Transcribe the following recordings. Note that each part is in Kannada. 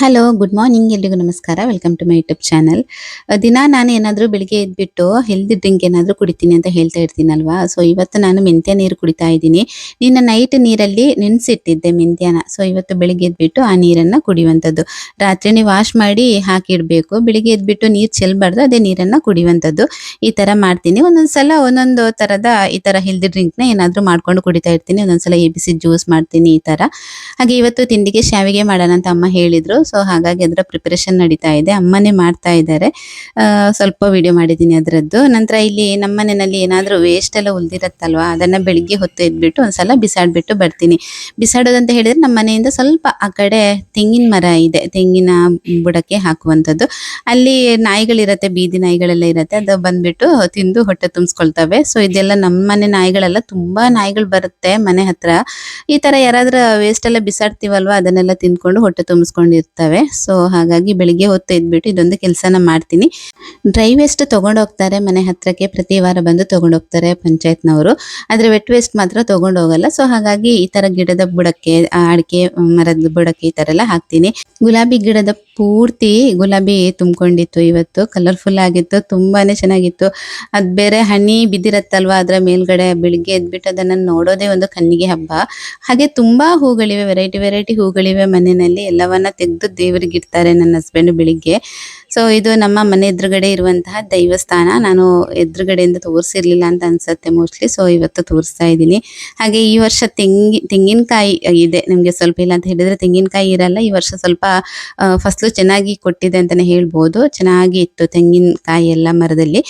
ಹಲೋ ಗುಡ್ ಮಾರ್ನಿಂಗ್ ಎಲ್ರಿಗೂ ನಮಸ್ಕಾರ. Welcome to my YouTube channel ದಿನ ನಾನು ಏನಾದರೂ ಬೆಳಿಗ್ಗೆ ಎದ್ಬಿಟ್ಟು ಹೆಲ್ದಿ ಡ್ರಿಂಕ್ ಏನಾದರೂ ಕುಡಿತೀನಿ ಅಂತ ಹೇಳ್ತಾ ಇರ್ತೀನಲ್ವಾ? ಸೊ ಇವತ್ತು ನಾನು ಮೆಂತ್ಯ ನೀರು ಕುಡಿತಾ ಇದ್ದೀನಿ. ನಿನ್ನ ನೈಟ್ ನೀರಲ್ಲಿ ನೆನೆಸಿಟ್ಟಿದ್ದೆ ಮೆಂತ್ಯನ. ಸೊ ಇವತ್ತು ಬೆಳಿಗ್ಗೆ ಎದ್ಬಿಟ್ಟು ಆ ನೀರನ್ನು ಕುಡಿಯುವಂಥದ್ದು. ರಾತ್ರಿನೇ ವಾಶ್ ಮಾಡಿ ಹಾಕಿಡಬೇಕು. ಬೆಳಿಗ್ಗೆ ಎದ್ಬಿಟ್ಟು ನೀರು ಚೆಲ್ಲಬಾರ್ದು ಅದೇ ನೀರನ್ನು ಕುಡಿಯುವಂಥದ್ದು. ಈ ಥರ ಮಾಡ್ತೀನಿ. ಒಂದೊಂದು ಸಲ ಒಂದೊಂದು ಥರದ ಈ ಥರ ಹೆಲ್ದಿ ಡ್ರಿಂಕ್ನ ಏನಾದರೂ ಮಾಡ್ಕೊಂಡು ಕುಡಿತಾ ಇರ್ತೀನಿ. ಒಂದೊಂದು ಸಲ ಎ ಜ್ಯೂಸ್ ಮಾಡ್ತೀನಿ ಈ ಥರ ಹಾಗೆ ಇವತ್ತು ತಿಂಡಿಗೆ ಶಾವಿಗೆ ಮಾಡೋಣ ಅಂತ ಅಮ್ಮ ಹೇಳಿದ್ರು. ಸೊ ಹಾಗಾಗಿ ಅದರ ಪ್ರಿಪರೇಷನ್ ನಡೀತಾ ಇದೆ. ಅಮ್ಮನೇ ಮಾಡ್ತಾ ಇದ್ದಾರೆ. ಸ್ವಲ್ಪ ವಿಡಿಯೋ ಮಾಡಿದ್ದೀನಿ ಅದರದ್ದು. ನಂತರ ಇಲ್ಲಿ ನಮ್ಮ ಮನೆಯಲ್ಲಿ ಏನಾದರೂ ವೇಸ್ಟ್ ಎಲ್ಲ ಉಳಿದಿರತ್ತಲ್ವ, ಅದನ್ನ ಬೆಳಿಗ್ಗೆ ಹೊತ್ತು ಎದ್ಬಿಟ್ಟು ಒಂದ್ಸಲ ಬಿಸಾಡ್ಬಿಟ್ಟು ಬರ್ತೀನಿ. ಬಿಸಾಡೋದಂತ ಹೇಳಿದ್ರೆ ನಮ್ಮ ಮನೆಯಿಂದ ಸ್ವಲ್ಪ ಆ ಕಡೆ ತೆಂಗಿನ ಮರ ಇದೆ. ತೆಂಗಿನ ಬುಡಕ್ಕೆ ಹಾಕುವಂಥದ್ದು. ಅಲ್ಲಿ ನಾಯಿಗಳಿರತ್ತೆ, ಬೀದಿ ನಾಯಿಗಳೆಲ್ಲ ಇರತ್ತೆ. ಅದು ಬಂದ್ಬಿಟ್ಟು ತಿಂದು ಹೊಟ್ಟೆ ತುಂಬಿಸ್ಕೊಳ್ತವೆ. ಸೊ ಇದೆಲ್ಲ ನಮ್ಮ ಮನೆ ನಾಯಿಗಳೆಲ್ಲ, ತುಂಬಾ ನಾಯಿಗಳು ಬರುತ್ತೆ ಮನೆ ಹತ್ರ. ಈ ತರ ಯಾರಾದ್ರೂ ವೇಸ್ಟ್ ಎಲ್ಲ ಬಿಸಾಡ್ತೀವಲ್ವ, ಅದನ್ನೆಲ್ಲ ತಿಂದ್ಕೊಂಡು ಹೊಟ್ಟೆ ತುಂಬಿಸ್ಕೊಂಡಿರ್ತವೆ ಸೊ ಹಾಗಾಗಿ ಬೆಳಿಗ್ಗೆ ಹೊತ್ತು ಎದ್ಬಿಟ್ಟು ಇದೊಂದು ಕೆಲಸನ ಮಾಡ್ತೀನಿ. ಡ್ರೈ ವೇಸ್ಟ್ ತೊಗೊಂಡೋಗ್ತಾರೆ ಮನೆ ಹತ್ರಕ್ಕೆ ಪ್ರತಿ ವಾರ ಬಂದು ತೊಗೊಂಡೋಗ್ತಾರೆ ಪಂಚಾಯತ್ನವರು. ಆದರೆ ವೆಟ್ ವೇಸ್ಟ್ ಮಾತ್ರ ತೊಗೊಂಡೋಗಲ್ಲ ಸೊ ಹಾಗಾಗಿ ಈ ಥರ ಗಿಡದ ಬುಡಕ್ಕೆ ಅಡಿಕೆ, ಮರದ ಬುಡಕ್ಕೆ ಈ ಥರ ಎಲ್ಲ ಹಾಕ್ತೀನಿ. ಗುಲಾಬಿ ಗಿಡದ ಪೂರ್ತಿ, ಗುಲಾಬಿ ತುಂಬಿಕೊಂಡಿತ್ತು ಇವತ್ತು. ಕಲರ್ಫುಲ್ ಆಗಿತ್ತು, ತುಂಬಾನೇ ಚೆನ್ನಾಗಿತ್ತು. ಅದ್ ಬೇರೆ ಹನಿ ಬಿದ್ದಿರತ್ತಲ್ವಾ ಅದರ ಮೇಲ್ಗಡೆ ಬೆಳಿಗ್ಗೆ ಎದ್ಬಿಟ್ಟು ಅದನ್ನ ನೋಡೋದೇ ಒಂದು ಕಣ್ಣಿಗೆ ಹಬ್ಬ. ಹಾಗೆ ತುಂಬಾ ಹೂಗಳಿವೆ ವೆರೈಟಿ ವೆರೈಟಿ ಹೂಗಳಿವೆ ಮನೆಯಲ್ಲಿ. ಎಲ್ಲವನ್ನ ತೆಗೆದು ದೇವರಿಗೆ ಇಡ್ತಾರೆ ನನ್ನ ಹಸ್ಬೆಂಡ್ ಬೆಳಿಗ್ಗೆ. ಸೊ ಇದು ನಮ್ಮ ಮನೆ ಎದುರುಗಡೆ ಇರುವಂತಹ ದೈವಸ್ಥಾನ. ನಾನು ಎದುರುಗಡೆಯಿಂದ ತೋರಿಸಿರ್ಲಿಲ್ಲ ಅಂತ ಅನ್ಸುತ್ತೆ ಮೋಸ್ಟ್ಲಿ ಸೊ ಇವತ್ತು ತೋರಿಸ್ತಾ ಇದ್ದೀನಿ. ಹಾಗೆ ಈ ವರ್ಷ ತೆಂಗಿ, ತೆಂಗಿನಕಾಯಿ ಇದೆ. ನಿಮಗೆ ಸ್ವಲ್ಪ ಇಲ್ಲ ಅಂತ ಹೇಳಿದ್ರೆ ತೆಂಗಿನಕಾಯಿ ಇರಲ್ಲ. ಈ ವರ್ಷ ಸ್ವಲ್ಪ ಫಸಲು ಚೆನ್ನಾಗಿ ಕೊಟ್ಟಿದೆ ಅಂತಾನೆ ಹೇಳ್ಬೋದು. ಚೆನ್ನಾಗಿ ಇತ್ತು ತೆಂಗಿನಕಾಯಿ ಎಲ್ಲ ಮರದಲ್ಲಿ.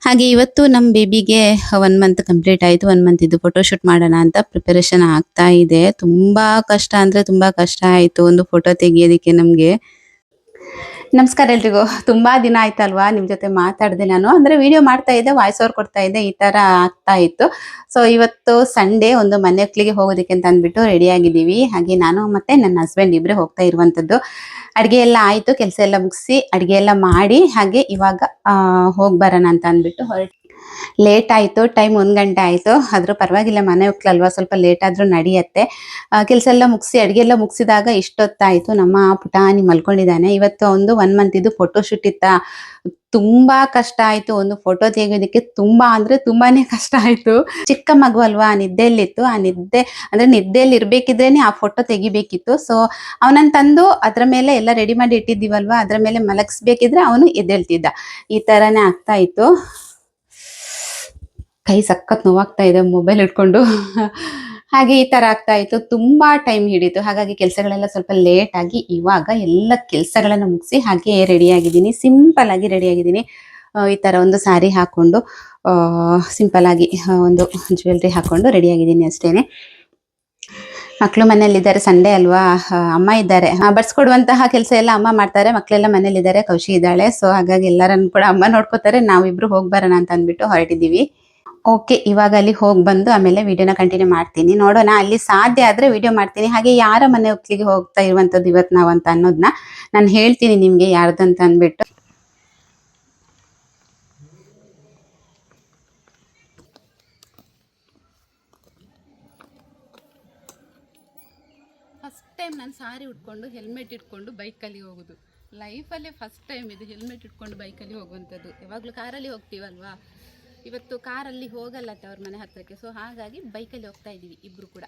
ಹಾಗೆ ಇವತ್ತು ನಮ್ಮ ಬೇಬಿಗೆ ಒನ್ ಮಂತ್ ಕಂಪ್ಲೀಟ್ ಆಯಿತು ಒನ್ ಮಂತ್ ಇದು ಫೋಟೋಶೂಟ್ ಮಾಡೋಣ ಅಂತ ಪ್ರಿಪರೇಷನ್ ಆಗ್ತಾ ಇದೆ. ತುಂಬಾ ಕಷ್ಟ ಅಂದ್ರೆ ತುಂಬಾ ಕಷ್ಟ ಆಯಿತು ಒಂದು ಫೋಟೋ ತೆಗಿಯೋದಕ್ಕೆ ನಮಗೆ. ನಮಸ್ಕಾರ ಎಲ್ರಿಗೂ. ತುಂಬಾ ದಿನ ಆಯ್ತಲ್ವಾ ನಿಮ್ ಜೊತೆ ಮಾತಾಡಿದೆ ನಾನು. ಅಂದ್ರೆ ವಿಡಿಯೋ ಮಾಡ್ತಾ ಇದ್ದೆ ವಾಯ್ಸ್ ಓವರ್ ಕೊಡ್ತಾ ಇದ್ದೆ ಈ ತರ ಆಗ್ತಾ ಇತ್ತು. ಸೊ ಇವತ್ತು ಸಂಡೇ ಒಂದು ಮನೆ ಮಕ್ಕಳಿಗೆ ಹೋಗೋದಕ್ಕೆ ಅಂತ ಅಂದ್ಬಿಟ್ಟು ರೆಡಿ ಆಗಿದ್ದೀವಿ. ಹಾಗೆ ನಾನು ಮತ್ತೆ ನನ್ನ ಹಸ್ಬೆಂಡ್ ಇಬ್ರೆ ಹೋಗ್ತಾ ಇರುವಂತದ್ದು. ಅಡಿಗೆ ಎಲ್ಲ ಆಯ್ತು ಕೆಲಸ ಎಲ್ಲ ಮುಗಿಸಿ ಅಡಿಗೆ ಎಲ್ಲ ಮಾಡಿ ಹಾಗೆ ಇವಾಗ ಆ, ಹೋಗ್ ಬರೋಣ ಅಂತ ಅಂದ್ಬಿಟ್ಟು ಹೊರಟು ಲೇಟ್ ಆಯಿತು, ಟೈಮ್ ಒಂದು ಗಂಟೆ ಆಯಿತು. ಆದರೂ ಪರವಾಗಿಲ್ಲ, ಮನೆ ಹೋಗ್ಲಲ್ವಾ? ಸ್ವಲ್ಪ ಲೇಟ್ ಆದ್ರೂ ನಡೆಯುತ್ತೆ. ಕೆಲಸ ಎಲ್ಲ ಮುಗಿಸಿ, ಅಡುಗೆ ಎಲ್ಲ ಮುಗಿಸಿದಾಗ ಇಷ್ಟೊತ್ತಾಯಿತು. ನಮ್ಮ ಪುಟಾಣಿ ಮಲ್ಕೊಂಡಿದ್ದಾನೆ. ಇವತ್ತು ಒಂದು ಒನ್ ಮಂತ್ ಇದು ಫೋಟೋ ಶೂಟ್ ಇತ್ತ. ತುಂಬಾ ಕಷ್ಟ ಆಯಿತು ಒಂದು ಫೋಟೋ ತೆಗೆಯೋದಕ್ಕೆ. ತುಂಬಾ ಅಂದರೆ ತುಂಬಾನೇ ಕಷ್ಟ ಆಯಿತು. ಚಿಕ್ಕ ಮಗು ಅಲ್ವಾ? ನಿದ್ದೆಯಲ್ಲಿತ್ತು. ಆ ನಿದ್ದೆ, ಅಂದ್ರೆ ನಿದ್ದೆಯಲ್ಲಿ ಇರ್ಬೇಕಿದ್ರೇನೆ ಆ ಫೋಟೋ ತೆಗಿಬೇಕಿತ್ತು. ಸೊ ಅವನನ್ನು ತಂದು ಅದರ ಮೇಲೆ ಎಲ್ಲ ರೆಡಿ ಮಾಡಿ ಇಟ್ಟಿದ್ದೀವಲ್ವಾ? ಅದರ ಮೇಲೆ ಮಲಗಿಸ್ಬೇಕಿದ್ರೆ ಅವನು ಎದ್ದೇಳ್ತಿದ್ದ. ಈ ತರನೇ ಆಗ್ತಾ ಇತ್ತು. ಕೈ ಸಖತ್ ನೋವಾಗ್ತಾ ಇದೆ ಮೊಬೈಲ್ ಇಟ್ಕೊಂಡು ಹಾಗೆ ಈ ತರ ಆಗ್ತಾ ಇತ್ತು. ತುಂಬಾ ಟೈಮ್ ಹಿಡಿತು. ಹಾಗಾಗಿ ಕೆಲಸಗಳೆಲ್ಲ ಸ್ವಲ್ಪ ಲೇಟ್ ಆಗಿ ಇವಾಗ ಎಲ್ಲ ಕೆಲಸಗಳನ್ನ ಮುಗಿಸಿ ಹಾಗೆ ರೆಡಿ ಆಗಿದ್ದೀನಿ. ಸಿಂಪಲ್ ಆಗಿ ರೆಡಿ ಆಗಿದ್ದೀನಿ. ಈ ತರ ಒಂದು ಸ್ಯಾರಿ ಹಾಕೊಂಡು ಸಿಂಪಲ್ ಆಗಿ ಒಂದು ಜ್ಯುವೆಲ್ರಿ ಹಾಕೊಂಡು ರೆಡಿ ಆಗಿದ್ದೀನಿ ಅಷ್ಟೇನೆ. ಮಕ್ಕಳು ಮನೇಲಿದ್ದಾರೆ ಸಂಡೇ ಅಲ್ವಾ? ಅಮ್ಮ ಇದ್ದಾರೆ. ಬಡ್ಸ್ಕೊಡುವಂತಹ ಕೆಲಸ ಎಲ್ಲ ಅಮ್ಮ ಮಾಡ್ತಾರೆ. ಮಕ್ಕಳೆಲ್ಲ ಮನೇಲಿದ್ದಾರೆ ಕೌಶಿ ಇದ್ದಾಳೆ. ಸೊ ಹಾಗಾಗಿ ಎಲ್ಲರನ್ನು ಕೂಡ ಅಮ್ಮ ನೋಡ್ಕೋತಾರೆ. ನಾವಿಬ್ರು ಹೋಗಿ ಅಂತ ಅಂದ್ಬಿಟ್ಟು ಹೊರಟಿದ್ದೀವಿ. ಓಕೆ ಇವಾಗ ಅಲ್ಲಿ ಹೋಗಿ ಬಂದು ಆಮೇಲೆ ವಿಡಿಯೋನ ಕಂಟಿನ್ಯೂ ಮಾಡ್ತೀನಿ. ನೋಡೋಣ, ಅಲ್ಲಿ ಸಾಧ್ಯ ಆದರೆ ವಿಡಿಯೋ ಮಾಡ್ತೀನಿ. ಹಾಗೆ ಯಾರ ಮನೆ ಒಕ್ಲಿಗೆ ಹೋಗ್ತಾ ಇರುವಂಥದ್ದು ಇವತ್ತು ನಾವು ಅಂತ ಅನ್ನೋದನ್ನ ನಾನು ಹೇಳ್ತೀನಿ ನಿಮಗೆ ಯಾರ್ದು ಅಂತ ಅಂದ್ಬಿಟ್ಟು. ಫಸ್ಟ್ ಟೈಮ್ ನಾನು ಸಾರಿ ಉಟ್ಕೊಂಡು ಹೆಲ್ಮೆಟ್ ಇಟ್ಕೊಂಡು ಬೈಕಲ್ಲಿ ಹೋಗೋದು. ಲೈಫಲ್ಲೇ ಫಸ್ಟ್ ಟೈಮ್ ಇದು ಹೆಲ್ಮೆಟ್ ಇಟ್ಕೊಂಡು ಬೈಕಲ್ಲಿ ಹೋಗುವಂಥದ್ದು. ಯಾವಾಗಲೂ ಕಾರಲ್ಲಿ ಹೋಗ್ತೀವಲ್ವಾ? ಇವತ್ತು ಕಾರಲ್ಲಿ ಹೋಗಲ್ಲ ಅವ್ರ ಮನೆ ಹತ್ತಿರಕ್ಕೆ ಸೊ ಹಾಗಾಗಿ ಬೈಕಲ್ಲಿ ಹೋಗ್ತಾ ಇದ್ದೀವಿ ಇಬ್ಬರು ಕೂಡ.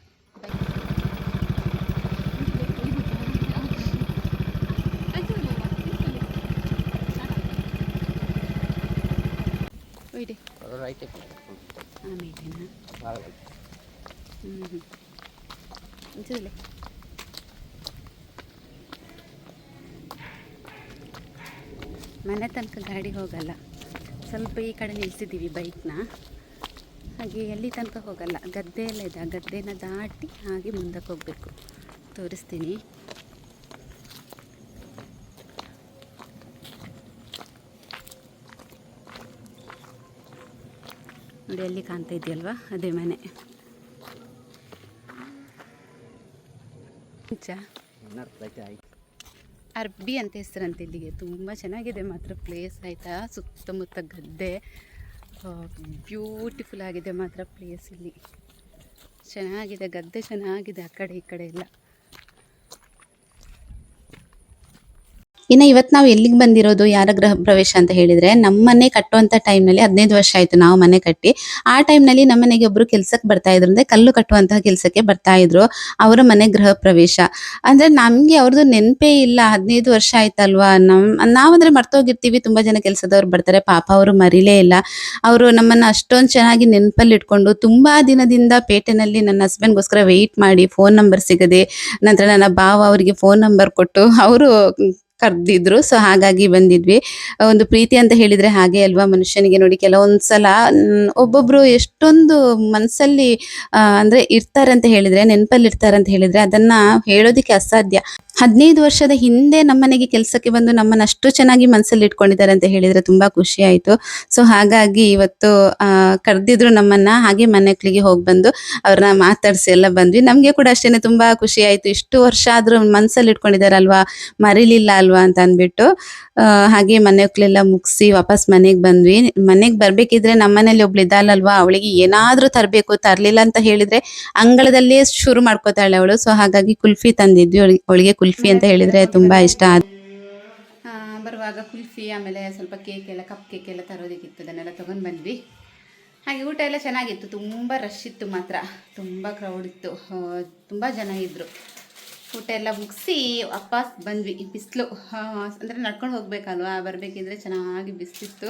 ಬೈಕ್ ಹ್ಞೂ ಮನೆ ತನಕ ಗಾಡಿ ಹೋಗಲ್ಲ. ಸ್ವಲ್ಪ ಈ ಕಡೆ ನಿಲ್ಲಿಸಿದ್ದೀವಿ ಬೈಕ್ನ. ಹಾಗೆ ಎಲ್ಲಿ ತನಕ ಹೋಗಲ್ಲ. ಗದ್ದೆ ಎಲ್ಲ ಇದೆ. ಆ ಗದ್ದೆನ ದಾಟಿ ಹಾಗೆ ಮುಂದಕ್ಕೆ ಹೋಗಬೇಕು. ತೋರಿಸ್ತೀನಿ. ನೋಡಿ ಎಲ್ಲಿ ಕಾಣ್ತಾ ಇದೆಯಲ್ವಾ? ಅದೇ ಮನೆ. ನಿಜ ಅರ್ಬಿ ಅಂತ ಹೆಸರಂತೆ ಇಲ್ಲಿಗೆ. ತುಂಬ ಚೆನ್ನಾಗಿದೆ ಮಾತ್ರ ಪ್ಲೇಸ್ ಆಯಿತಾ? ಸುತ್ತಮುತ್ತ ಗದ್ದೆ ಬ್ಯೂಟಿಫುಲ್ ಆಗಿದೆ ಮಾತ್ರ ಪ್ಲೇಸ್ ಇಲ್ಲಿ. ಚೆನ್ನಾಗಿದೆ ಗದ್ದೆ, ಚೆನ್ನಾಗಿದೆ ಆ ಕಡೆ, ಈ ಕಡೆ ಎಲ್ಲ. ಇನ್ನು ಇವತ್ತು ನಾವು ಎಲ್ಲಿಗೆ ಬಂದಿರೋದು, ಯಾರ ಗೃಹ ಪ್ರವೇಶ ಅಂತ ಹೇಳಿದ್ರೆ ನಮ್ಮ ಮನೆ ಕಟ್ಟುವಂತ ಟೈಮ್ನಲ್ಲಿ ಹದಿನೈದು ವರ್ಷ ಆಯ್ತು ನಾವು ಮನೆ ಕಟ್ಟಿ. ಆ ಟೈಮ್ನಲ್ಲಿ ನಮ್ಮ ಮನೆಗೆ ಒಬ್ರು ಕೆಲಸಕ್ಕೆ ಬರ್ತಾ ಇದ್ರು ಅಂದ್ರೆ ಕಲ್ಲು ಕಟ್ಟುವಂತಹ ಕೆಲಸಕ್ಕೆ ಬರ್ತಾ ಇದ್ರು, ಅವರ ಮನೆ ಗೃಹ ಪ್ರವೇಶ. ಅಂದ್ರೆ ನಮ್ಗೆ ಅವ್ರದ್ದು ನೆನಪೇ ಇಲ್ಲ, ಹದಿನೈದು ವರ್ಷ ಆಯ್ತಲ್ವಾ? ನಮ್, ನಾವಂದ್ರೆ ಮರ್ತೋಗಿರ್ತೀವಿ, ತುಂಬಾ ಜನ ಕೆಲಸದವ್ರು ಬರ್ತಾರೆ, ಪಾಪ ಅವರು ಮರಿಲೇ ಇಲ್ಲ. ಅವರು ನಮ್ಮನ್ನ ಅಷ್ಟೊಂದು ಚೆನ್ನಾಗಿ ನೆನಪಲ್ಲಿ ಇಟ್ಕೊಂಡು ತುಂಬಾ ದಿನದಿಂದ ಪೇಟೆನಲ್ಲಿ ನನ್ನ ಹಸ್ಬೆಂಡ್ಗೋಸ್ಕರ ವೆಯ್ಟ್ ಮಾಡಿ ಫೋನ್ ನಂಬರ್ ಸಿಗದೆ, ನಂತರ ನನ್ನ ಭಾವ ಅವರಿಗೆ ಫೋನ್ ನಂಬರ್ ಕೊಟ್ಟು, ಅವರು ಕರೆದಿದ್ರು. ಸೊ ಹಾಗಾಗಿ ಬಂದಿದ್ವಿ. ಒಂದು ಪ್ರೀತಿ ಅಂತ ಹೇಳಿದ್ರೆ ಹಾಗೆ ಅಲ್ವಾ ಮನುಷ್ಯನಿಗೆ ನೋಡಿ ಕೆಲವೊಂದ್ಸಲ ಒಬ್ಬೊಬ್ರು ಎಷ್ಟೊಂದು ಮನಸ್ಸಲ್ಲಿ ಅಂದ್ರೆ ಇರ್ತಾರೆ ಅಂತ ಹೇಳಿದ್ರೆ ನೆನಪಲ್ಲಿ ಇರ್ತಾರೆ ಅಂತ ಹೇಳಿದ್ರೆ ಅದನ್ನ ಹೇಳೋದಿಕ್ಕೆ ಅಸಾಧ್ಯ. ಹದಿನೈದು ವರ್ಷದ ಹಿಂದೆ ನಮ್ಮನೆಗೆ ಕೆಲಸಕ್ಕೆ ಬಂದು ನಮ್ಮನ್ನ ಅಷ್ಟು ಚೆನ್ನಾಗಿ ಮನಸ್ಸಲ್ಲಿ ಇಟ್ಕೊಂಡಿದ್ದಾರೆ ಅಂತ ಹೇಳಿದ್ರೆ ತುಂಬಾ ಖುಷಿ ಆಯ್ತು. ಸೊ ಹಾಗಾಗಿ ಇವತ್ತು ಕರೆದಿದ್ರು ನಮ್ಮನ್ನ, ಹಾಗೆ ಮನೆಗಳಿಗೆ ಹೋಗಿ ಬಂದು ಅವ್ರನ್ನ ಮಾತಾಡಿಸಿ ಎಲ್ಲ ಬಂದ್ವಿ. ನಮ್ಗೆ ಕೂಡ ಅಷ್ಟೇನೆ ತುಂಬಾ ಖುಷಿ ಆಯ್ತು. ಇಷ್ಟು ವರ್ಷ ಆದ್ರೂ ಮನ್ಸಲ್ಲಿ ಇಟ್ಕೊಂಡಿದಾರಲ್ವಾ ಮರಿಲಿಲ್ಲ ಅಲ್ವಾ ಅಂತ ಅಂದ್ಬಿಟ್ಟು. ಹಾಗೆ ಮನೆಗಳೆಲ್ಲ ಮುಗಿಸಿ ವಾಪಸ್ ಮನೆಗೆ ಬಂದ್ವಿ. ಮನೆಗೆ ಬರ್ಬೇಕಿದ್ರೆ ನಮ್ಮನೇಲಿ ಒಬ್ಳು ಇದ್ದಾಳಲ್ವಾ? ಅವಳಿಗೆ ಏನಾದ್ರೂ ತರಬೇಕು, ತರಲಿಲ್ಲ ಅಂತ ಹೇಳಿದ್ರೆ ಅಂಗಳದಲ್ಲೇ ಶುರು ಮಾಡ್ಕೋತಾಳೆ ಅವಳು. ಸೊ ಹಾಗಾಗಿ ಕುಲ್ಫಿ ತಂದಿದ್ವಿ. ಅವಳಿಗೆ ಕುಲ್ಫಿ ಅಂತ ಹೇಳಿದ್ರೆ ತುಂಬಾ ಇಷ್ಟ ಬರುವಾಗ ಕುಲ್ಫಿ, ಆಮೇಲೆ ಸ್ವಲ್ಪ ಕೇಕ್ ಎಲ್ಲ ಕಪ್ ಕೇಕ್ ಎಲ್ಲ ತರೋದಕ್ಕಿತ್ತು. ಅದನ್ನೆಲ್ಲ ತಗೊಂಡ್ ಬಂದ್ವಿ. ಹಾಗೆ ಊಟ ಎಲ್ಲ ಚೆನ್ನಾಗಿತ್ತು. ತುಂಬ ರಶ್ ಇತ್ತು ಮಾತ್ರ. ತುಂಬ ಕ್ರೌಡ್ ಇತ್ತು. ತುಂಬ ಜನ ಇದ್ದರು ಊಟ ಎಲ್ಲ ಮುಗಿಸಿ ವಾಪಸ್ ಬಂದ್ವಿ. ಬಿಸಿಲು ಅಂದರೆ ನಡ್ಕೊಂಡು ಹೋಗಬೇಕಲ್ವಾ? ಬರಬೇಕಿದ್ರೆ ಚೆನ್ನಾಗಿ ಬಿಸಿಲಿತ್ತು.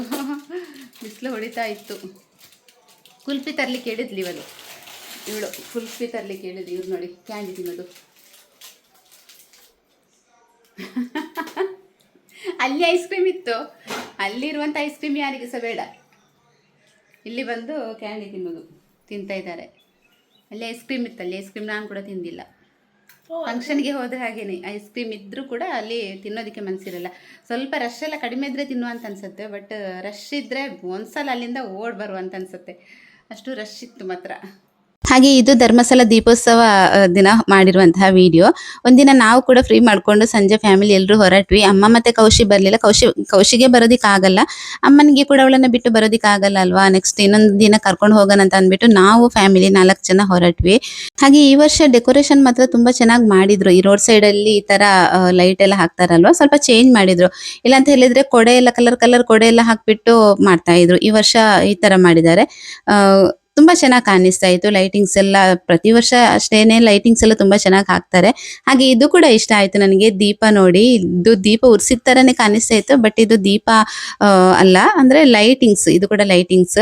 ಬಿಸಿಲು ಹೊಡಿತಾ ಇತ್ತು. ಕುಲ್ಫಿ ತರ್ಲಿಕ್ಕೆ ಹೇಳಿದ್ಲಿ ಇವಳು ಇವಳು ಕುಲ್ಫಿ ತರ್ಲಿಕ್ಕೆ ಹೇಳಿದ್ಲಿ ಇವ್ರು ನೋಡಿ, ಕ್ಯಾಂಡಿ ತಿನ್ನೋದು. ಅಲ್ಲಿ ಐಸ್ ಕ್ರೀಮ್ ಇತ್ತು. ಅಲ್ಲಿರುವಂಥ ಐಸ್ ಕ್ರೀಮ್ ಯಾರಿಗೆ ಸಹ ಬೇಡ. ಇಲ್ಲಿ ಬಂದು ಕ್ಯಾಂಡಿ ತಿನ್ನೋದು, ತಿಂತಾ ಇದ್ದಾರೆ. ಅಲ್ಲಿ ಐಸ್ ಕ್ರೀಮ್ ಇತ್ತು ಅಲ್ಲಿ ಐಸ್ ಕ್ರೀಮ್ ನಾನು ಕೂಡ ತಿಂದಿಲ್ಲ. ಫಂಕ್ಷನ್ಗೆ ಹೋದ್ರೆ ಹಾಗೇನೆ ಐಸ್ ಕ್ರೀಮ್ ಇದ್ದರೂ ಕೂಡ ಅಲ್ಲಿ ತಿನ್ನೋದಕ್ಕೆ ಮನಸ್ಸಿರಲ್ಲ ಸ್ವಲ್ಪ ರಶ್ ಎಲ್ಲ ಕಡಿಮೆ ಇದ್ರೆ ತಿನ್ನುವಂತ ಅನ್ಸುತ್ತೆ ಬಟ್ ರಶ್ ಇದ್ರೆ ಒಂದ್ಸಲ ಅಲ್ಲಿಂದ ಓಡ್ ಬರುವಂತ ಅನ್ಸುತ್ತೆ. ಅಷ್ಟು ರಶ್ ಇತ್ತು ಮಾತ್ರ. ಹಾಗೆ ಇದು ಧರ್ಮಸ್ಥಳ ದೀಪೋತ್ಸವ ದಿನ ಮಾಡಿರುವಂತಹ ವಿಡಿಯೋ ಒಂದಿನ ನಾವು ಕೂಡ ಫ್ರೀ ಮಾಡ್ಕೊಂಡು ಸಂಜೆ ಫ್ಯಾಮಿಲಿ ಎಲ್ಲರೂ ಹೊರಟ್ವಿ. ಅಮ್ಮ ಮತ್ತೆ ಕೌಶಿ ಬರಲಿಲ್ಲ. ಕೌಶಿ, ಕೌಶಿಗೆ ಬರೋದಿಕ್ಕೆ ಆಗಲ್ಲ ಅಮ್ಮನಿಗೆ ಕೂಡ ಅವಳನ್ನ ಬಿಟ್ಟು ಬರೋದಿಕ್ಕೆ ಆಗಲ್ಲ ಅಲ್ವಾ? ನೆಕ್ಸ್ಟ್ ಇನ್ನೊಂದು ದಿನ ಕರ್ಕೊಂಡು ಹೋಗೋಣ ಅಂತ ಅಂದ್ಬಿಟ್ಟು ನಾವು ಫ್ಯಾಮಿಲಿ ನಾಲ್ಕು ಜನ ಹೊರಟ್ವಿ. ಹಾಗೆ ಈ ವರ್ಷ ಡೆಕೋರೇಷನ್ ಮಾತ್ರ ತುಂಬಾ ಚೆನ್ನಾಗಿ ಮಾಡಿದ್ರು. ಈ ರೋಡ್ ಸೈಡ್ ಅಲ್ಲಿ ಈ ತರ ಲೈಟ್ ಎಲ್ಲ ಹಾಕ್ತಾರಲ್ವಾ? ಸ್ವಲ್ಪ ಚೇಂಜ್ ಮಾಡಿದ್ರು. ಇಲ್ಲ ಅಂತ ಹೇಳಿದ್ರೆ ಕೊಡೆ ಎಲ್ಲ ಕಲರ್ ಕಲರ್ ಕೊಡೆ ಎಲ್ಲ ಹಾಕ್ಬಿಟ್ಟು ಮಾಡ್ತಾ ಇದ್ರು. ಈ ವರ್ಷ ಈ ತರ ಮಾಡಿದ್ದಾರೆ. ತುಂಬಾ ಚೆನ್ನಾಗಿ ಕಾಣಿಸ್ತಾ ಇತ್ತು. ಲೈಟಿಂಗ್ಸ್ ಎಲ್ಲ ಪ್ರತಿ ವರ್ಷ ಅಷ್ಟೇನೆ ಲೈಟಿಂಗ್ಸ್ ಎಲ್ಲ ತುಂಬಾ ಚೆನ್ನಾಗಿ ಹಾಕ್ತಾರೆ. ಹಾಗೆ ಇದು ಕೂಡ ಇಷ್ಟ ಆಯ್ತು ನನಗೆ. ದೀಪ ನೋಡಿ. ಇದು ದೀಪ ಉರ್ಸಿದ ತರನೇ ಕಾಣಿಸ್ತಾ ಇತ್ತು. ಬಟ್ ಇದು ದೀಪ ಅಲ್ಲ, ಅಂದ್ರೆ ಲೈಟಿಂಗ್ಸ್ ಇದು ಕೂಡ ಲೈಟಿಂಗ್ಸ್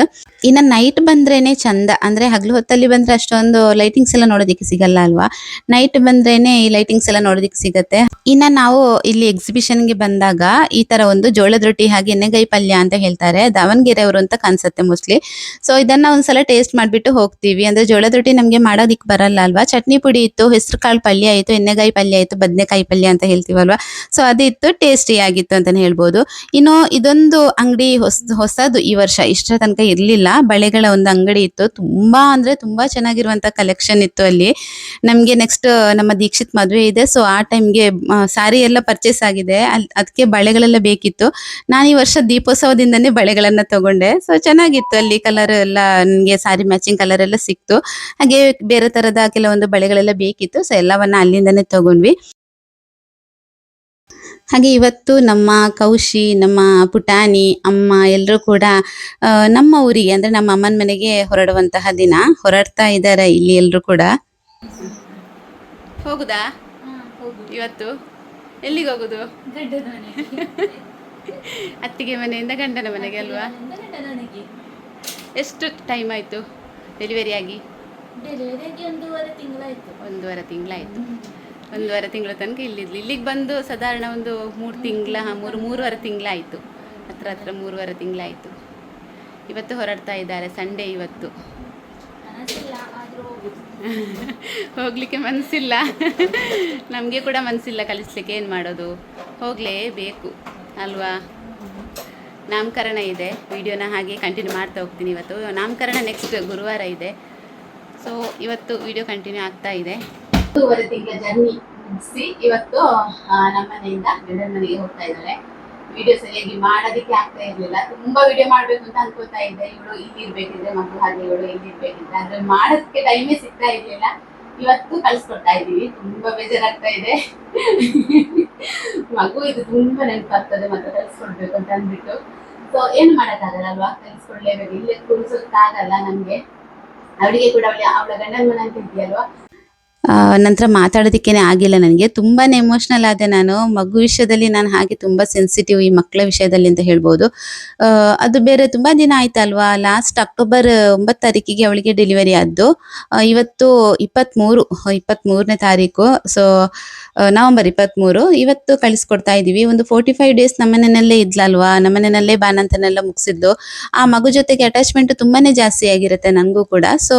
ಇನ್ನ ನೈಟ್ ಬಂದ್ರೇನೆ ಚಂದ. ಅಂದ್ರೆ ಹಗಲು ಹೊತ್ತಲ್ಲಿ ಬಂದ್ರೆ ಅಷ್ಟೊಂದು ಲೈಟಿಂಗ್ಸ್ ಎಲ್ಲ ನೋಡೋದಿಕ್ಕೆ ಸಿಗಲ್ಲ ಅಲ್ವಾ? ನೈಟ್ ಬಂದ್ರೇನೆ ಈ ಲೈಟಿಂಗ್ಸ್ ಎಲ್ಲ ನೋಡೋದಿಕ್ಕೆ ಸಿಗತ್ತೆ. ಇನ್ನ ನಾವು ಇಲ್ಲಿ ಎಕ್ಸಿಬಿಷನ್ಗೆ ಬಂದಾಗ ಈ ತರ ಒಂದು ಜೋಳದ ರೊಟ್ಟಿ ಹಾಗೆ ಎಣ್ಣೆಗಾಯಿ ಪಲ್ಯ ಅಂತ ಹೇಳ್ತಾರೆ. ದಾವಣಗೆರೆ ಅವರು ಅಂತ ಕಾಣಿಸುತ್ತೆ ಮೋಸ್ಟ್ಲಿ ಸೊ ಇದನ್ನ ಒಂದ್ಸಲ ಟೇಸ್ಟ್ ಮಾಡ್ಬಿಟ್ಟು ಹೋಗ್ತೀವಿ. ಅಂದ್ರೆ ಜೋಳದ ರೊಟ್ಟಿ ನಮಗೆ ಮಾಡೋದಿಕ್ ಬರಲ್ಲ ಅಲ್ವಾ? ಚಟ್ನಿ ಪುಡಿ ಇತ್ತು, ಹೆಸರು ಕಾಳು ಪಲ್ಯ ಆಯ್ತು, ಎಣ್ಣೆಗಾಯಿ ಪಲ್ಯ ಆಯ್ತು, ಬದನೆಕಾಯಿ ಪಲ್ಯ ಅಂತ ಹೇಳ್ತೀವಲ್ವಾ? ಸೊ ಅದಿತ್ತು ಟೇಸ್ಟಿ ಆಗಿತ್ತು ಅಂತಾನೆ ಹೇಳ್ಬೋದು. ಇನ್ನು ಇದೊಂದು ಅಂಗಡಿ ಹೊಸ, ಹೊಸದು ಈ ವರ್ಷ. ಇಷ್ಟರ ತನಕ ಇರ್ಲಿಲ್ಲ. ಬಳೆಗಳ ಒಂದು ಅಂಗಡಿ ಇತ್ತು. ತುಂಬಾ ಅಂದ್ರೆ ತುಂಬಾ ಚೆನ್ನಾಗಿರುವಂತ ಕಲೆಕ್ಷನ್ ಇತ್ತು ಅಲ್ಲಿ. ನಮ್ಗೆ ನೆಕ್ಸ್ಟ್ ನಮ್ಮ ದೀಕ್ಷಿತ್ ಮದುವೆ ಇದೆ. ಸೊ ಆ ಟೈಮ್ಗೆ ಸಾರಿ ಎಲ್ಲ ಪರ್ಚೇಸ್ ಆಗಿದೆ. ಅದಕ್ಕೆ ಬಳೆಗಳೆಲ್ಲ ಬೇಕಿತ್ತು. ನಾನು ಈ ವರ್ಷ ದೀಪೋತ್ಸವದಿಂದನೇ ಬಳೆಗಳನ್ನ ತಗೊಂಡೆ. ಸೊ ಚೆನ್ನಾಗಿತ್ತು ಅಲ್ಲಿ ಕಲರ್ ಎಲ್ಲ ನನಗೆ ಸಾರಿ ಮ್ಯಾಚಿಂಗ್ ಕಲರ್ ಎಲ್ಲ ಸಿಕ್ತು. ಹಾಗೆ ಬೇರೆ ತರದ ಕೆಲವೊಂದು ಬಳೆಗಳೆಲ್ಲ ಬೇಕಿತ್ತು ಸೊ ಎಲ್ಲವನ್ನ ಅಲ್ಲಿಂದನೇ ತಗೊಂಡ್ವಿ. ಹಾಗೆ ಇವತ್ತು ನಮ್ಮ ಕೌಶಿ ನಮ್ಮ ಪುಟಾಣಿ ಅಮ್ಮ ಎಲ್ಲರೂ ಕೂಡ ನಮ್ಮ ಊರಿಗೆ ಅಂದ್ರೆ ನಮ್ಮ ಅಮ್ಮನ ಮನೆಗೆ ಹೊರಡುವಂತಹ ದಿನ ಹೊರಡ್ತಾ ಇದ್ದಾರೆ ಇಲ್ಲಿ ಎಲ್ಲರೂ ಕೂಡ. ಹೋಗುದಾ? ಇವತ್ತು? ಎಲ್ಲಿಗೆ ಹೋಗುದು? ಅತ್ತಿಗೆ ಮನೆಯಿಂದ ಗಂಡನ ಮನೆಗೆ ಅಲ್ವಾ? ಎಷ್ಟು ಟೈಮ್ ಆಯಿತು ಡೆಲಿವರಿ ಆಗಿ? ಒಂದೂವರೆ ತಿಂಗಳಾಯಿತು. ಒಂದೂವರೆ ತಿಂಗಳಾಯಿತು. ಒಂದೂವರೆ ತಿಂಗಳ ತನಕ ಇಲ್ಲಿದ್ಲು. ಇಲ್ಲಿಗೆ ಬಂದು ಸಾಧಾರಣ ಒಂದು ಮೂರು ತಿಂಗಳ ಮೂರು ಮೂರುವರೆ ತಿಂಗಳಾಯಿತು. ಹತ್ರ ಹತ್ರ ಮೂರುವರೆ ತಿಂಗಳಾಯಿತು. ಇವತ್ತು ಹೊರಡ್ತಾ ಇದ್ದಾರೆ ಸಂಡೇ ಇವತ್ತು. ಹೋಗ್ಲಿಕ್ಕೆ ಮನಸ್ಸಿಲ್ಲ. ನಮಗೆ ಕೂಡ ಮನಸ್ಸಿಲ್ಲ ಕಲಿಸ್ಲಿಕ್ಕೆ ಏನು ಮಾಡೋದು? ಹೋಗಲೇಬೇಕು ಅಲ್ವಾ? ನಾಮಕರಣ ಇದೆ. ವಿಡಿಯೋನ ಹಾಗೆ ಕಂಟಿನ್ಯೂ ಮಾಡ್ತಾ ಹೋಗ್ತೀನಿ ಇವತ್ತು. ನಾಮಕರಣ ನೆಕ್ಸ್ಟ್ ಗುರುವಾರ ಇದೆ. ಸೊ ಇವತ್ತು ವಿಡಿಯೋ ಕಂಟಿನ್ಯೂ ಆಗ್ತಾ ಇದೆ. ಒಂದೂವರೆ ತಿಂಗಳ ಜರ್ನಿ ಮುಗಿಸಿ ಇವತ್ತು ನಮ್ಮ ಮನೆಯಿಂದ ಗಂಡನ ಮನೆಗೆ ಹೋಗ್ತಾ ಇದ್ದಾರೆ. ವಿಡಿಯೋ ಸರಿಯಾಗಿ ಮಾಡೋದಕ್ಕೆ ಆಗ್ತಾ ಇರಲಿಲ್ಲ. ತುಂಬಾ ವಿಡಿಯೋ ಮಾಡ್ಬೇಕು ಅಂತ ಅನ್ಕೋತಾ ಇದ್ದೆ. ಇವಳು ಇಲ್ಲಿ ಇರ್ಬೇಕಿದ್ರೆ ಮಗು ಹಾಗೆ, ಇವಳು ಇಲ್ಲಿ ಇರ್ಬೇಕಿದ್ರೆ. ಆದ್ರೆ ಮಾಡೋದಕ್ಕೆ ಟೈಮೇ ಸಿಗ್ತಾ ಇರ್ಲಿಲ್ಲ. ಇವತ್ತು ಕಳ್ಸ್ಕೊಡ್ತಾ ಇದೀವಿ ತುಂಬಾ ಬೇಜಾರಾಗ್ತಾ ಇದೆ. ಮಗು ಇದು ತುಂಬಾ ನೆನಪಾಗ್ತದೆ ಮತ್ತೆ. ಕಳ್ಸ್ಕೊಡ್ಬೇಕು ಅಂತ ಅಂದ್ಬಿಟ್ಟು. ಸೊ ಏನು ಮಾಡಕ್ಕಾಗಲ್ಲ ಅಲ್ವಾ ಕಳ್ಸ್ಕೊಡ್ಲೇಬೇಕು ಇಲ್ಲೇ ಕೂರಿಸೋಕ್ಕಾಗಲ್ಲ ನಮ್ಗೆ. ಅವಳಿಗೆ ಕೂಡ ಅವಳ ಅವಳ ಗಂಡನ ಮನೆ ಅಂತ ಇದೆಯಲ್ವಾ ನಂತರ ಮಾತಾಡೋದಕ್ಕೇನೆ ಆಗಿಲ್ಲ ನನಗೆ. ತುಂಬಾನೇ ಎಮೋಷ್ನಲ್ ಆದೆ ನಾನು. ಮಗು ವಿಷಯದಲ್ಲಿ ನಾನು ಹಾಗೆ ತುಂಬಾ ಸೆನ್ಸಿಟಿವ್ ಈ ಮಕ್ಕಳ ವಿಷಯದಲ್ಲಿ ಅಂತ ಹೇಳ್ಬೋದು. ಅದು ಬೇರೆ ತುಂಬಾ ದಿನ ಆಯ್ತಲ್ವಾ? ಲಾಸ್ಟ್ ಅಕ್ಟೋಬರ್ ಒಂಬತ್ತು ತಾರೀಕಿಗೆ ಅವಳಿಗೆ ಡೆಲಿವರಿ ಆದ್ದು. ಇವತ್ತು ಇಪ್ಪತ್ತ್ಮೂರು ಇಪ್ಪತ್ತ್ಮೂರನೇ ತಾರೀಕು. ಸೊ ನವಂಬರ್ ಇಪ್ಪತ್ತ್ಮೂರು ಇವತ್ತು ಕಳಿಸ್ಕೊಡ್ತಾ ಇದ್ದೀವಿ ಒಂದು ಫೋರ್ಟಿ ಫೈವ್ ಡೇಸ್ ನಮ್ಮನೆಯಲ್ಲೇ ಇದ್ಲಲ್ವಾ? ನಮ್ಮನೆಯಲ್ಲೇ ಬಾನಂತನೆಲ್ಲ ಮುಗಿಸಿದ್ದು ಆ ಮಗು ಜೊತೆಗೆ ಅಟ್ಯಾಚ್ಮೆಂಟ್ ತುಂಬಾನೇ ಜಾಸ್ತಿ ಆಗಿರುತ್ತೆ ನನಗೂ ಕೂಡ. ಸೊ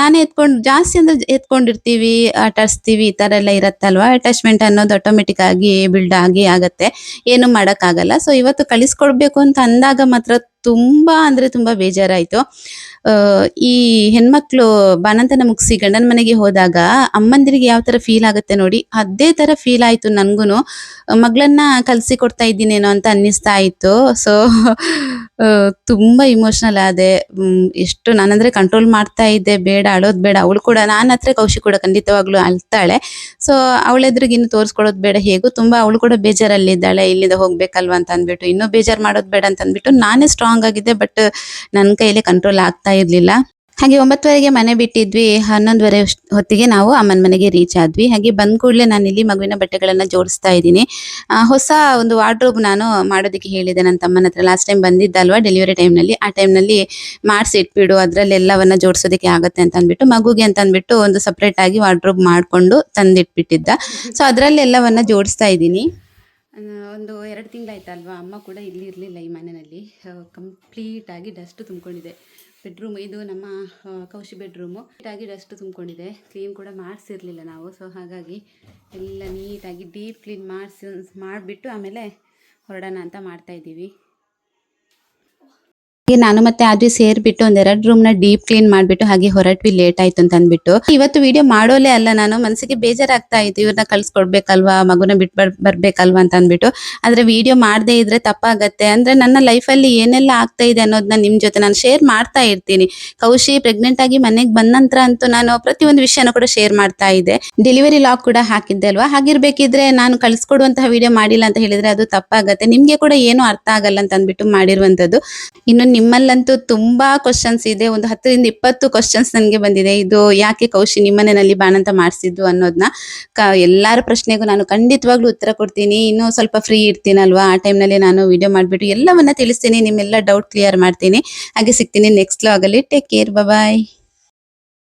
ನಾನೇ ಎತ್ಕೊಂಡು, ಜಾಸ್ತಿ ಅಂದ್ರೆ ಎತ್ಕೊಂಡಿರ್ತೀವಿ. ಆಟಾಡಿಸ್ತೀವಿ ಈ ಥರ ಎಲ್ಲ ಇರತ್ತಲ್ವಾ? ಅಟ್ಯಾಚ್ಮೆಂಟ್ ಅನ್ನೋದು ಆಟೋಮೆಟಿಕ್ ಆಗಿ ಬಿಲ್ಡ್ ಆಗಿ ಆಗತ್ತೆ. ಏನು ಮಾಡೋಕ್ಕಾಗಲ್ಲ. ಸೊ ಇವತ್ತು ಕಳಿಸ್ಕೊಡ್ಬೇಕು ಅಂತ ಅಂದಾಗ ಮಾತ್ರ ತುಂಬಾ ಅಂದ್ರೆ ತುಂಬಾ ಬೇಜಾರಾಯ್ತು. ಅಹ್ ಈ ಹೆಣ್ಮಕ್ಳು ಬಾಣಂತನ ಮುಗಿಸಿ ಗಂಡನ ಮನೆಗೆ ಹೋದಾಗ ಅಮ್ಮಂದಿರಿಗೆ ಯಾವ ತರ ಫೀಲ್ ಆಗುತ್ತೆ ನೋಡಿ, ಅದೇ ತರ ಫೀಲ್ ಆಯ್ತು ನನ್ಗುನು ಮಗಳನ್ನ ಕಲ್ಸಿ ಕೊಡ್ತಾ ಇದ್ದೀನೇನೋ ಅಂತ ಅನ್ನಿಸ್ತಾ ಇತ್ತು. ಸೊ ತುಂಬಾ ಇಮೋಷನಲ್ ಆದೆ. ಎಷ್ಟು ನಾನಂದ್ರೆ ಕಂಟ್ರೋಲ್ ಮಾಡ್ತಾ ಇದ್ದೆ. ಬೇಡ, ಅಳೋದ್ ಬೇಡ. ಅವಳು ಕೂಡ ನಾನು ಹತ್ರ ಕೌಶಿ ಕೂಡ ಖಂಡಿತವಾಗ್ಲೂ ಅಳ್ತಾಳೆ. ಸೊ ಅವಳೆದ್ರಿಗಿನ್ನು ತೋರಿಸ್ಕೊಡೋದು ಬೇಡ. ಹೇಗೂ ತುಂಬಾ ಅವಳು ಕೂಡ ಬೇಜಾರಲ್ಲಿದ್ದಾಳೆ. ಇಲ್ಲಿಂದ ಹೋಗ್ಬೇಕಲ್ವಾ ಅಂತ ಅಂದ್ಬಿಟ್ಟು. ಇನ್ನೂ ಬೇಜಾರ್ ಮಾಡೋದು ಬೇಡ ಅಂತ ಅಂದ್ಬಿಟ್ಟು ನಾನೇ ಸ್ಟ್ರಾಂಗ್ ಆಗಿದ್ದೆ ಬಟ್ ನನ್ನ ಕೈಯಲ್ಲಿ ಕಂಟ್ರೋಲ್ ಆಗ್ತಾ ಇರ್ಲಿಲ್ಲ. ಹಾಗೆ ಒಂಬತ್ತುವರೆಗೆ ಮನೆ ಬಿಟ್ಟಿದ್ವಿ, ಹನ್ನೊಂದುವರೆ ಹೊತ್ತಿಗೆ ನಾವು ಅಮ್ಮನ ಮನೆಗೆ ರೀಚ್ ಆದ್ವಿ. ಹಾಗೆ ಬಂದ ಕೂಡಲೇ ನಾನು ಇಲ್ಲಿ ಮಗುವಿನ ಬಟ್ಟೆಗಳನ್ನ ಜೋಡಿಸ್ತಾ ಇದ್ದೀನಿ. ಹೊಸ ಒಂದು ವಾರ್ಡ್ರೋಬ್ ನಾನು ಮಾಡೋದಕ್ಕೆ ಹೇಳಿದೆ ನನ್ನ ತಮ್ಮನ ಹತ್ರ. ಲಾಸ್ಟ್ ಟೈಮ್ ಬಂದಿದ್ದಲ್ವಾ ಡೆಲಿವರಿ ಟೈಮ್ನಲ್ಲಿ ಆ ಟೈಮ್ನಲ್ಲಿ ಮಾಡಿಸಿ ಇಟ್ಬಿಡು, ಅದರಲ್ಲಿ ಎಲ್ಲವನ್ನ ಜೋಡಿಸೋದಕ್ಕೆ ಆಗುತ್ತೆ ಅಂತ ಅಂದ್ಬಿಟ್ಟು, ಮಗುಗೆ ಅಂತ ಅಂದ್ಬಿಟ್ಟು ಒಂದು ಸಪ್ರೇಟ್ ಆಗಿ ವಾರ್ಡ್ರೋಬ್ ಮಾಡಿಕೊಂಡು ತಂದಿಟ್ಬಿಟ್ಟಿದ್ದ. ಸೊ ಅದರಲ್ಲಿ ಎಲ್ಲವನ್ನ ಜೋಡಿಸ್ತಾ ಇದ್ದೀನಿ. ಒಂದು ಎರಡು ತಿಂಗಳಾಯ್ತಲ್ವಾ? ಅಮ್ಮ ಕೂಡ ಇಲ್ಲಿ ಇರಲಿಲ್ಲ ಈ ಮನೆಯಲ್ಲಿ. ಕಂಪ್ಲೀಟಾಗಿ ಡಸ್ಟ್ ತುಂಬಿಕೊಂಡಿದೆ. ಬೆಡ್ರೂಮ್ ಇದು ನಮ್ಮ ಕೌಶಿ ಬೆಡ್ರೂಮು ನೀಟಾಗಿ ಡಸ್ಟ್ ತುಂಬಿಕೊಂಡಿದೆ. ಕ್ಲೀನ್ ಕೂಡ ಮಾಡಿಸಿರಲಿಲ್ಲ ನಾವು. ಸೊ ಹಾಗಾಗಿ ಎಲ್ಲ ನೀಟಾಗಿ ಡೀಪ್ ಕ್ಲೀನ್ ಮಾಡಿಸಿ, ಮಾಡಿಬಿಟ್ಟು ಆಮೇಲೆ ಹೊರಡೋಣ ಅಂತ ಮಾಡ್ತಾ ಇದ್ದೀವಿ. ನಾನು ಮತ್ತೆ ಆದ್ವಿ ಸೇರ್ಬಿಟ್ಟು ಒಂದೆರಡು ರೂಮ್ನ ಡೀಪ್ ಕ್ಲೀನ್ ಮಾಡ್ಬಿಟ್ಟು ಹಾಗೆ ಹೊರಟ್ವಿ ಲೇಟ್ ಆಯ್ತು ಅಂತ ಅಂದ್ಬಿಟ್ಟು. ಇವತ್ತು ವಿಡಿಯೋ ಮಾಡೋಲೇ ಅಲ್ಲ ನಾನು ಮನಸ್ಸಿಗೆ ಬೇಜಾರಾಗ್ತಾ ಇತ್ತು ಇವ್ರನ್ನ ಕಳ್ಸ್ಕೊಡ್ಬೇಕಲ್ವಾ, ಮಗುನ ಬಿಟ್ ಬರ್, ಬರ್ಬೇಕಲ್ವಾ ಅಂತ ಅಂದ್ಬಿಟ್ಟು. ಆದ್ರೆ ವಿಡಿಯೋ ಮಾಡದೇ ಇದ್ರೆ ತಪ್ಪಾಗತ್ತೆ. ಅಂದ್ರೆ ನನ್ನ ಲೈಫ್ ಅಲ್ಲಿ ಏನೆಲ್ಲ ಆಗ್ತಾ ಇದೆ ಅನ್ನೋದನ್ನ ನಿಮ್ ಜೊತೆ ನಾನು ಶೇರ್ ಮಾಡ್ತಾ ಇರ್ತೀನಿ. ಕೌಶಿ ಪ್ರೆಗ್ನೆಂಟ್ ಆಗಿ ಮನೆಗೆ ಬಂದ ನಂತರ ಅಂತೂ ನಾನು ಪ್ರತಿಯೊಂದು ವಿಷಯನೂ ಕೂಡ ಶೇರ್ ಮಾಡ್ತಾ ಇದ್ದೆ ಡೆಲಿವರಿ ಲಾಕ್ ಕೂಡ ಹಾಕಿದ್ದೆ ಅಲ್ವಾ? ಹಾಗಿರ್ಬೇಕಿದ್ರೆ ನಾನು ಕಳ್ಸ್ಕೊಡುವಂತಹ ವಿಡಿಯೋ ಮಾಡಿಲ್ಲ ಅಂತ ಹೇಳಿದ್ರೆ ಅದು ತಪ್ಪಾಗತ್ತೆ. ನಿಮ್ಗೆ ಕೂಡ ಏನು ಅರ್ಥ ಆಗಲ್ಲ ಅಂತ ಅಂದ್ಬಿಟ್ಟು ಮಾಡಿರುವಂತದ್ದು ಇನ್ನು ನಿಮ್ಮಲ್ಲಂತೂ ತುಂಬಾ ಕ್ವಶನ್ಸ್ ಇದೆ. ಒಂದು ಹತ್ತರಿಂದ ಇಪ್ಪತ್ತು ಕ್ವಶನ್ಸ್ ನನಗೆ ಬಂದಿದೆ. ಇದು ಯಾಕೆ ಕೌಶಿ ನಿಮ್ಮನೆಯಲ್ಲಿ ಬಾಣಂತ ಮಾಡಿಸಿದ್ದು ಅನ್ನೋದನ್ನ ಕ, ಎಲ್ಲಾರ ಪ್ರಶ್ನೆಗೂ ನಾನು ಖಂಡಿತವಾಗ್ಲೂ ಉತ್ತರ ಕೊಡ್ತೀನಿ. ಇನ್ನೂ ಸ್ವಲ್ಪ ಫ್ರೀ ಇರ್ತೀನಲ್ವಾ? ಆ ಟೈಮ್ನಲ್ಲಿ ನಾನು ವಿಡಿಯೋ ಮಾಡಿಬಿಟ್ಟು ಎಲ್ಲವನ್ನ ತಿಳಿಸ್ತೀನಿ. ನಿಮ್ಮೆಲ್ಲ ಡೌಟ್ ಕ್ಲಿಯರ್ ಮಾಡ್ತೀನಿ. ಹಾಗೆ ಸಿಗ್ತೀನಿ ನೆಕ್ಸ್ಟ್ ಲಾಗಲ್ಲಿ ಟೇಕ್ ಕೇರ್ ಬಾಯ್